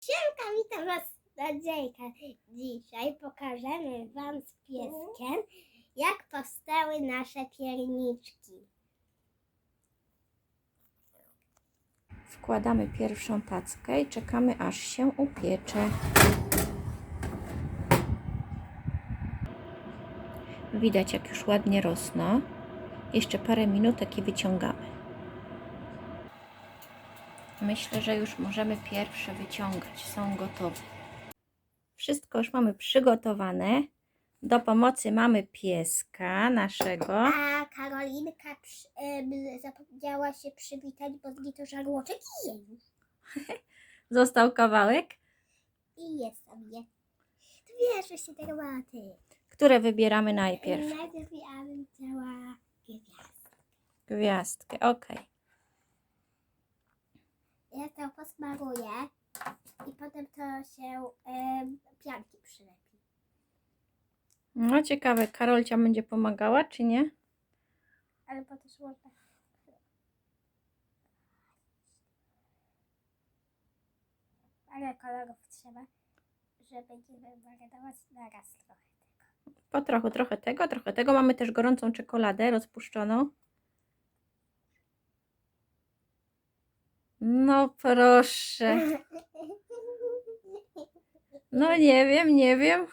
Siemka, witam Was Nadziejka. Dzisiaj pokażemy Wam z pieskiem, jak powstały nasze pierniczki. Wkładamy pierwszą tackę i czekamy aż się upiecze. Widać jak już ładnie rosną. Jeszcze parę minutek i wyciągamy. Myślę, że już możemy pierwsze wyciągać. Są gotowe. Wszystko już mamy przygotowane. Do pomocy mamy pieska naszego. A Karolinka przy, em, zapomniała się przywitać, bo zgito żarłoczek i je już. Został kawałek. I jest sobie. Wiesz, że się tego ty. Które wybieramy najpierw? Najpierw ja bym chciała gwiazd. Gwiazdkę, ok. Ja to posmaruję i potem to się em, pianki przylepi. No ciekawe, Karolcia będzie pomagała, czy nie? Ale potem można. Ale kolorów trzeba, żeby nie wymarynować naraz trochę tego. Po trochu, trochę tego, trochę tego. Mamy też gorącą czekoladę rozpuszczoną. No proszę. No nie wiem, nie wiem.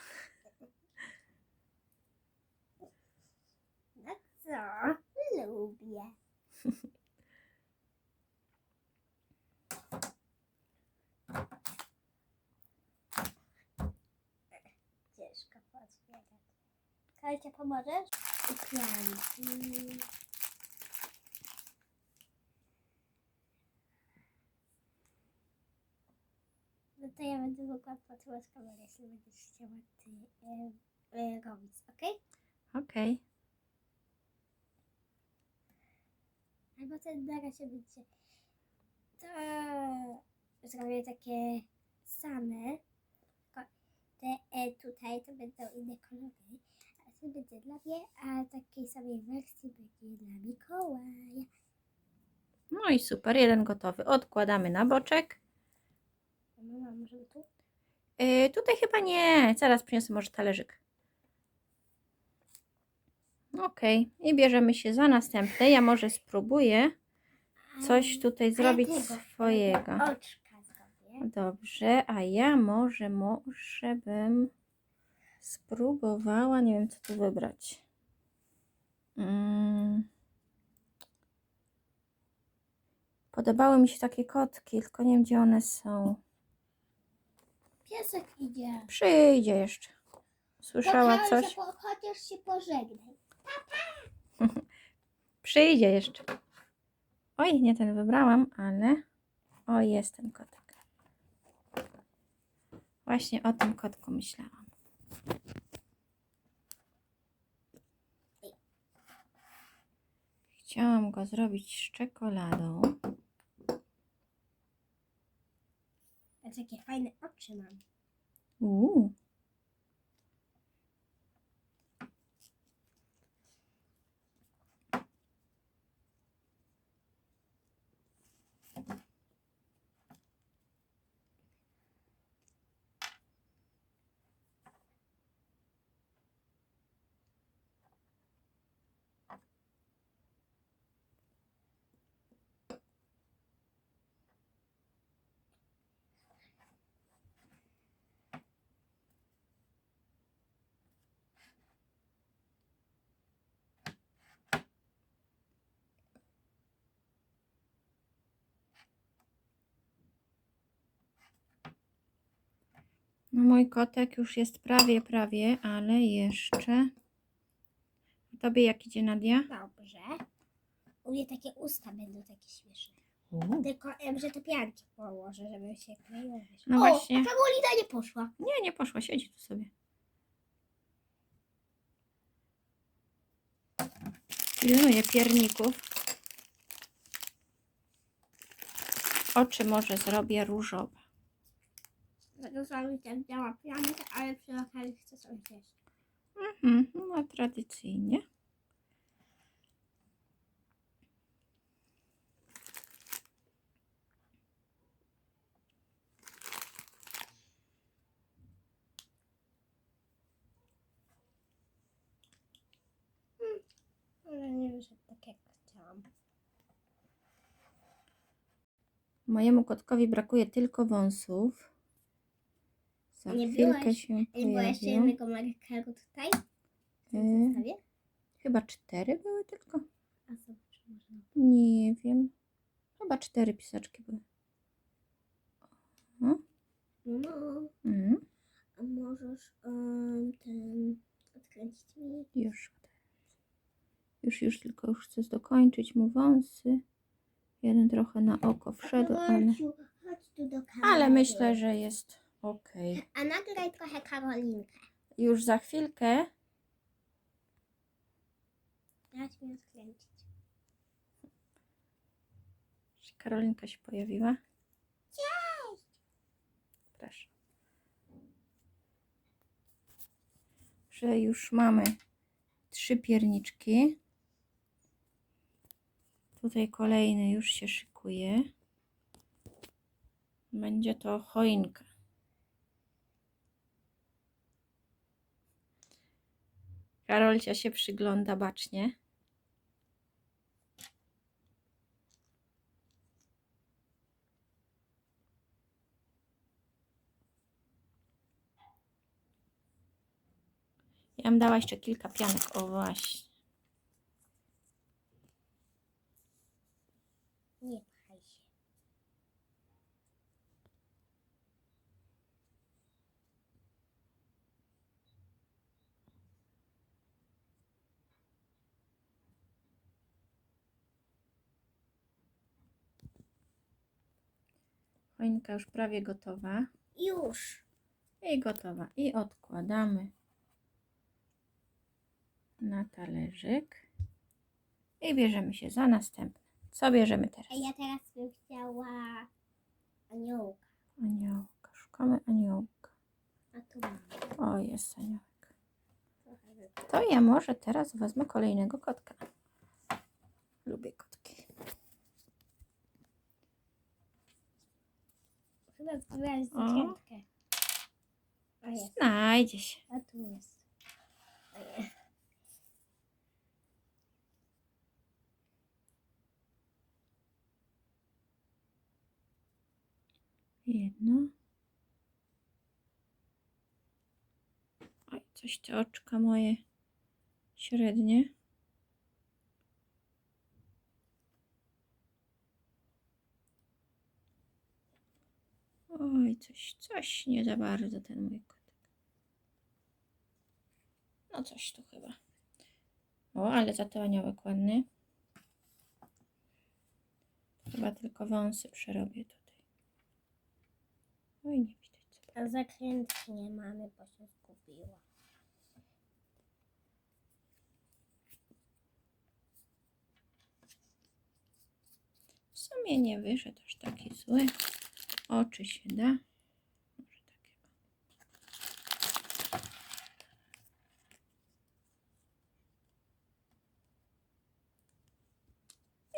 No co? Lubię. Ciężko pozbierać. Kalcia, pomożesz? Pianki. To ja będę mogła potrzebować kamerę, jeśli będziesz chciała ty e, e, robić, okej? Okej. Albo ten na razie będzie. To zrobię takie same. Te e, tutaj to będą inne kolory. A to będzie dla mnie, a takiej samej wersji będzie dla Mikołaja. No i super, jeden gotowy. Odkładamy na boczek. Tu? Yy, tutaj chyba nie. Zaraz przyniosę może talerzyk. Okej. I bierzemy się za następne. Ja może spróbuję coś tutaj Ale zrobić swojego. Oczka zrobię. Dobrze, a ja może, może bym spróbowała, nie wiem co tu wybrać. Mm. Podobały mi się takie kotki, tylko nie wiem gdzie one są. Piesek idzie. Przyjdzie jeszcze. Słyszała coś? po- Chociaż się pożegnaj. Przyjdzie jeszcze. Oj, nie ten wybrałam, ale o jest ten kotek. Właśnie o tym kotku myślałam. Chciałam go zrobić z czekoladą. Patrz, jakie fajne oczy mam. Uuu. No mój kotek już jest prawie, prawie, ale jeszcze. Tobie jak idzie Nadia? Dobrze. U mnie takie usta będą takie śmieszne. Uuu. Tylko, em, że te pianki położę, żeby się kleiło. No o, właśnie. a Karolina nie poszła. Nie, nie poszła, siedzi tu sobie. Pilnuję pierników. Oczy może zrobię różowe dlatego zrobił ten tak biała pianka, ale przy okazji chcę coś zjeść. Mhm, no tak, tradycyjnie. Hmm, ale nie wyszedł. Tak, Mojemu kotkowi brakuje tylko wąsów. Za Nie chwilkę byłaś- się Było jeszcze pojawią. jednego markeru tutaj. Zestawie. Chyba cztery były tylko. A zobacz, może. Nie wiem. Chyba cztery pisaczki były. No, mm, a możesz ten odkręcić mi? już. Już, już, tylko już chcę dokończyć mu wąsy. Jeden trochę na oko wszedł, ale, Karolciu, chodź tu do kamery. ale myślę, że jest ok. A nagraj trochę Karolinkę. Już za chwilkę Dać mi odkręcić. Karolinka się pojawiła. Cześć! Proszę. Że już mamy trzy pierniczki. Tutaj kolejny już się szykuje. Będzie to choinka. Karolcia się przygląda bacznie. Ja bym dała jeszcze kilka pianek. O właśnie. Nie pchaj się. Choinka już prawie gotowa. Już. I gotowa. I odkładamy na talerzyk. I bierzemy się za następne. Co bierzemy teraz? A ja teraz bym chciała aniołka. Aniołka. Szukamy aniołka. A tu mam. O, jest aniołek. To ja może teraz wezmę kolejnego kotka. Lubię kotki. Chyba zgubiłaś O. zakrętkę. A jest. Znajdzie się. A tu jest. A jest. Jedno. Oj, coś te oczka moje średnie. Oj, coś, coś nie za bardzo ten mój kotek. No coś tu chyba. O, ale za to aniołek ładny. Chyba tylko wąsy przerobię tutaj. Oj, nie widać. A zakrętki nie mamy, bo się zgubiła. W sumie nie wyszedł aż taki zły. Oczy się da. Może takie.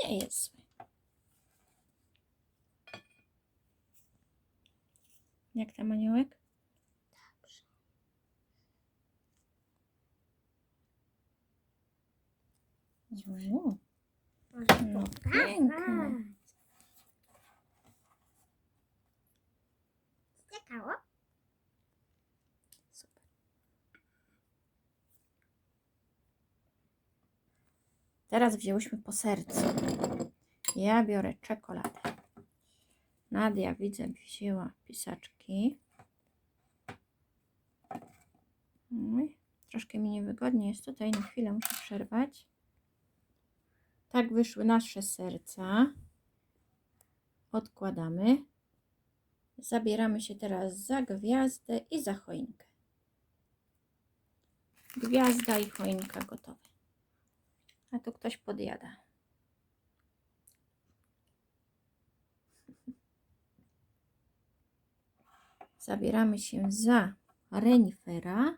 Nie jest zły. Jak tam aniołek? Dobrze. No pokazać. Super. Teraz wzięłyśmy po sercu. Ja biorę czekoladę. Nadia widzę wzięła pisaczki. Troszkę mi niewygodnie jest tutaj. Na chwilę muszę przerwać. Tak wyszły nasze serca. Odkładamy. Zabieramy się teraz za gwiazdę i za choinkę. Gwiazda i choinka gotowe. A tu ktoś podjada. Zabieramy się za renifera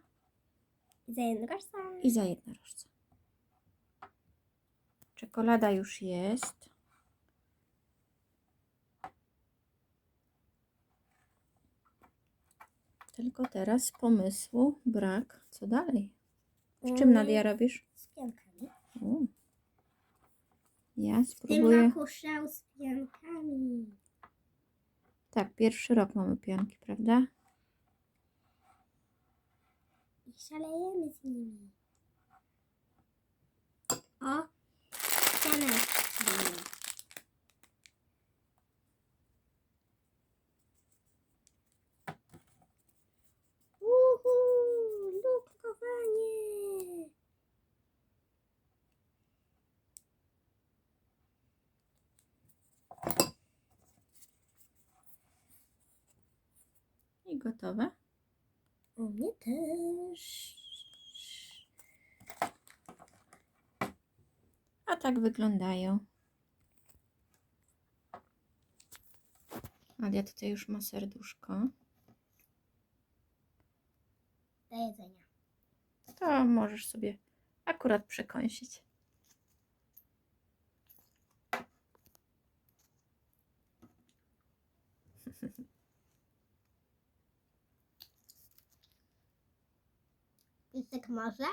Za jednorożca. i za jednorożca. Czekolada już jest. Tylko teraz pomysłu brak. Co dalej? Z czym Nadia robisz? Z piankami. Ja Tym spróbuję. makuszał z piankami. Tak, pierwszy rok mamy pianki, prawda? I szalejemy z nimi. O, pianeczki. Gotowe. U mnie też. A tak wyglądają. Nadia tutaj już ma serduszko. Do jedzenia. To możesz sobie akurat przekąsić. Piesek może?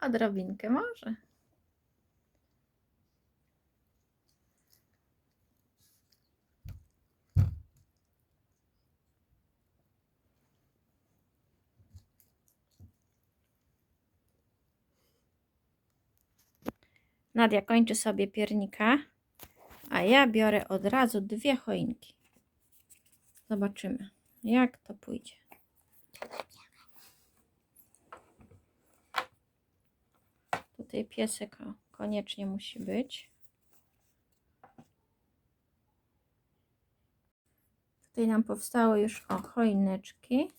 Odrobinkę może. Nadia kończy sobie piernika, a ja biorę od razu dwie choinki. Zobaczymy, jak to pójdzie. Tutaj piesek koniecznie musi być. Tutaj nam powstało już o choineczki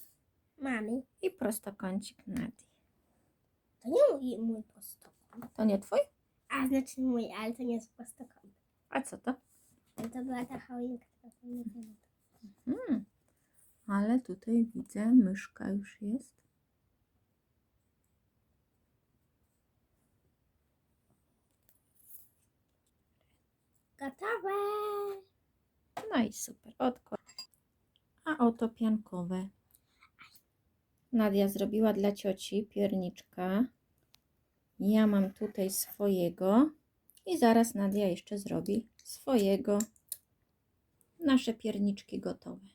Mamy. i prostokącik Nadii. To nie mój, mój prostokąt. To nie twój? A znaczy mój, ale to nie jest prostokąt. A co to? To była ta choinka. Hmm. Ale tutaj widzę, myszka już jest. Gotowe! No i super, odkład. A oto piankowe. Nadia zrobiła dla cioci pierniczka. Ja mam tutaj swojego. I zaraz Nadia jeszcze zrobi swojego. Nasze pierniczki gotowe.